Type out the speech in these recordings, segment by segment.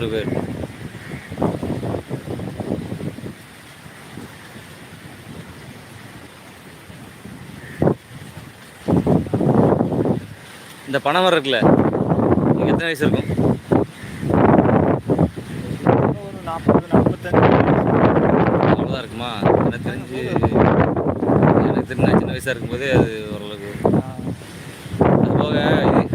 ஒரு பேர். இந்த பனைமரம் இருக்குல்ல உங்களுக்கு எத்தனை வயசு இருக்கும்? ஒரு நாற்பது நாற்பத்தஞ்சு அவ்வளோதான் இருக்குமா? எனக்கு தெரிஞ்சு எனக்கு தெரிஞ்ச சின்ன வயசாக இருக்கும்போதே அது ஓரளவுக்கு அது போக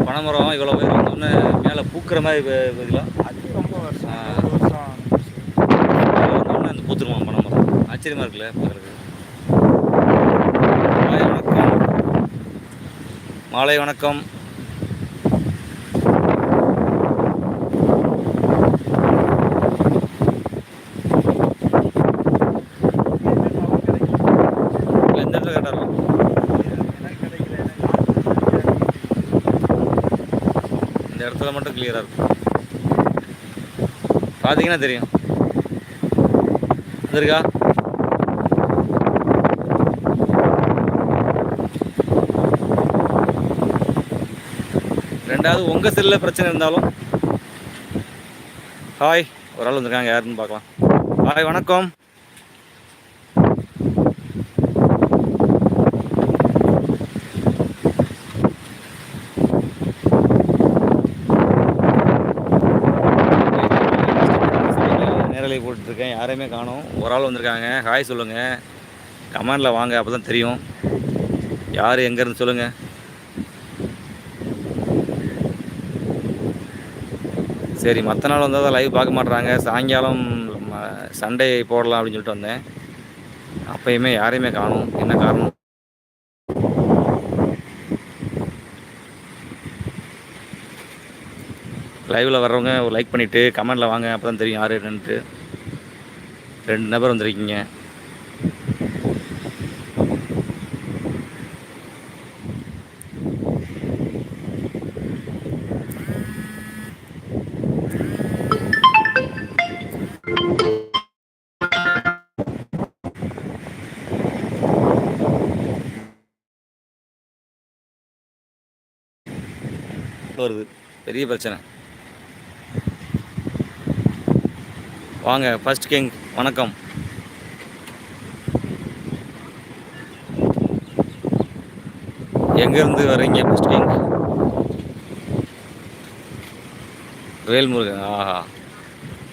பனைமரம் இவ்வளோ பேர் வந்தோடனே மேலே பூக்கிற மாதிரி பதிலாக அது ரொம்ப வருஷம் ஆ. ஒரு வருஷம் வந்தோடனே அந்த பூத்துருமா பனைமரம் ஆச்சரியமாக இருக்குல்ல பார்க்குறது மாலை வணக்கம். மாலை வணக்கம். இடத்துல இந்த இடத்துல மட்டும் கிளியராக இருக்கும். பார்த்தீங்கன்னா தெரியும். வந்திருக்கா? ரெண்டாவது உங்கள் செல்லில் பிரச்சனை இருந்தாலும் ஹாய் ஒரு ஆள் வந்திருக்காங்க யாருன்னு பார்க்கலாம். ஹாய் வணக்கம். நேரலை போட்டுட்ருக்கேன் யாரையுமே காணும். ஒரு ஆள் வந்திருக்காங்க. ஹாய் சொல்லுங்கள் கமெண்டில் வாங்க அப்போ தான் தெரியும். யார் எங்கேருந்து சொல்லுங்கள் சரி மற்ற நாள் வந்தால் தான் லைவ் பார்க்க மாட்டுறாங்க சாயங்காலம் சண்டே போடலாம் அப்படின்னு சொல்லிட்டு வந்தேன். அப்பயுமே யாரையுமே காணும். என்ன காரணம்? லைவில் வர்றவங்க ஒரு லைக் பண்ணிவிட்டு கமெண்டில் வாங்க. அப்போ தான் தெரியும் யார் என்னன்ட்டு. ரெண்டு நபர் வந்திருக்கீங்க. வருது. பெரிய பிரச்சனை. வாங்க ஃபர்ஸ்ட் கிங் வணக்கம். எங்கேருந்து வர்றீங்க ஃபர்ஸ்ட் கிங் வேல்முருகன் ஆஹா.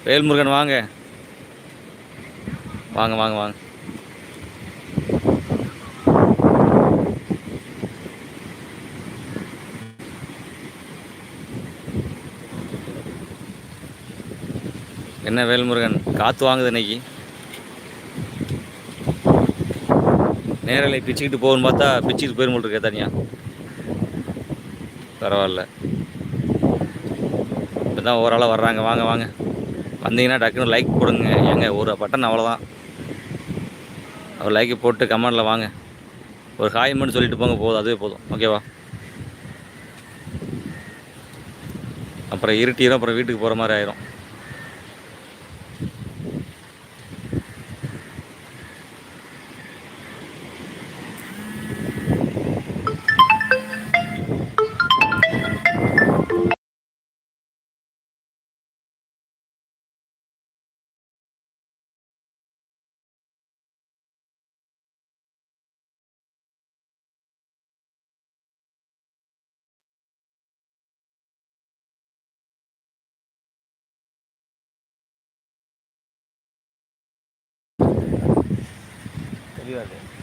வேல்முருகன் வாங்க. வாங்க வாங்க வாங்க. என்ன வேல்முருகன்? காற்று வாங்குது இன்னைக்கு. நேரலை பிச்சுக்கிட்டு போகணும்னு பார்த்தா பிச்சுக்கிட்டு போயிரும் இருக்கே தனியா. பரவாயில்ல. இப்போ தான் ஓரளவு வர்றாங்க. வாங்க வாங்க. வந்தீங்கன்னா டக்குன்னு லைக் போடுங்க. ஏங்க ஒரு பட்டன் அவ்வளோதான் அவர் லைக்கை போட்டு கமெண்டில் வாங்க. ஒரு ஹாய் மட்டும் சொல்லிட்டு போங்க போதும். அதுவே போதும். ஓகேவா அப்புறம் இருட்டிடும் அப்புறம் வீட்டுக்கு போகிற மாதிரி ஆயிரும். தெளிவாக இருக்கு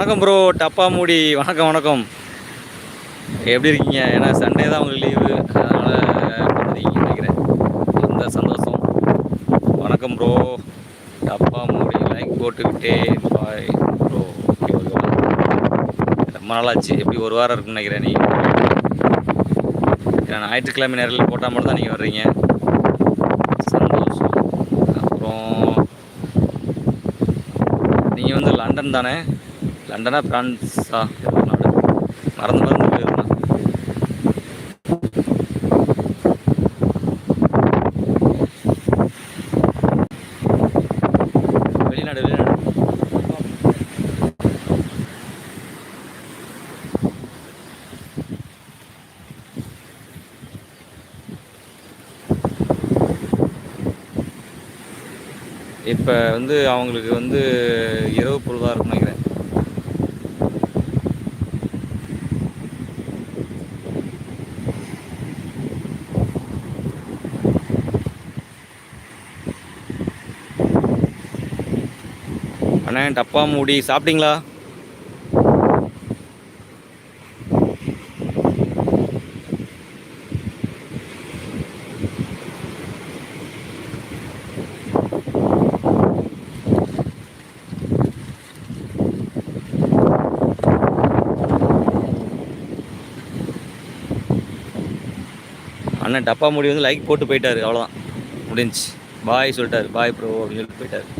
வணக்கம் ப்ரோ டப்பா மூடி. வணக்கம் வணக்கம். எப்படி இருக்கீங்க? ஏன்னா சண்டே தான் உங்களுக்கு லீவு அதனால் நினைக்கிறேன். ரொம்ப சந்தோஷம். வணக்கம் ப்ரோ டப்பா மூடி லைக் போட்டு பாய் ப்ரோ ஓகே ஓகே ரொம்ப நாளாச்சு. எப்படி ஒரு வாரம் இருக்குன்னு நினைக்கிறேன் நீ? ஏன்னா ஞாயிற்றுக்கிழமை நேரில் போட்டால் மட்டும் தான் நீங்கள் வர்றீங்க. சந்தோஷம். அப்புறம் நீங்கள் வந்து லண்டன் தானே? லண்டனா பிரான்ஸா நாடு மறந்து மறந்து போயிருந்தா வெளிநாடு வெளிநாடு. இப்போ வந்து அவங்களுக்கு வந்து இருபது அண்ணே டப்பா மூடி. சாப்பிட்டீங்களா? அண்ணன் டப்பா மூடி வந்து லைக் போட்டு போயிட்டார். அவ்வளோதான் முடிஞ்சுச்சு. பாய் சொல்லிட்டாரு. பாய் ப்ரோ அப்படின்னு சொல்லிட்டு போயிட்டார்.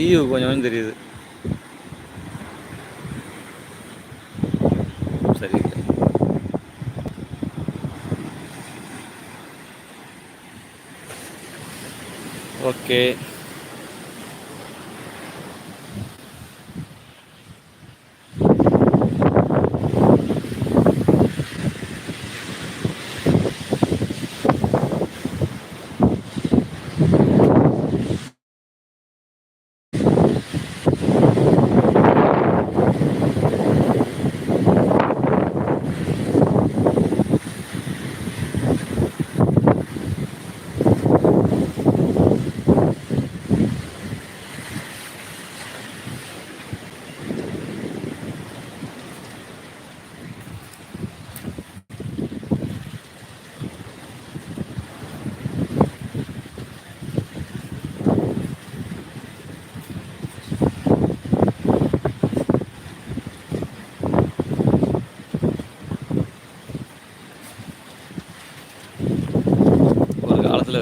தீவு கொஞ்சம் தெரியுது சரி ஓகே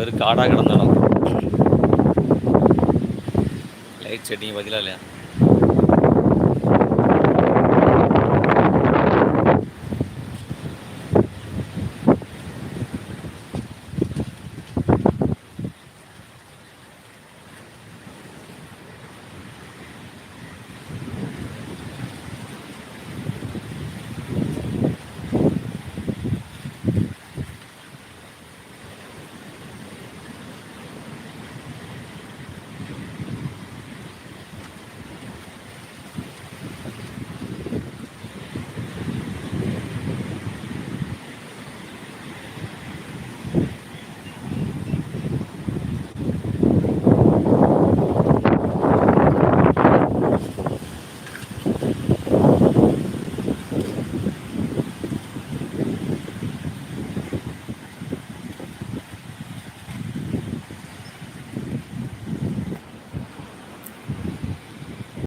வெறும் காடாக கிடந்தாலும் லைட் செட்டிங் பார்த்தீங்களா இல்லையா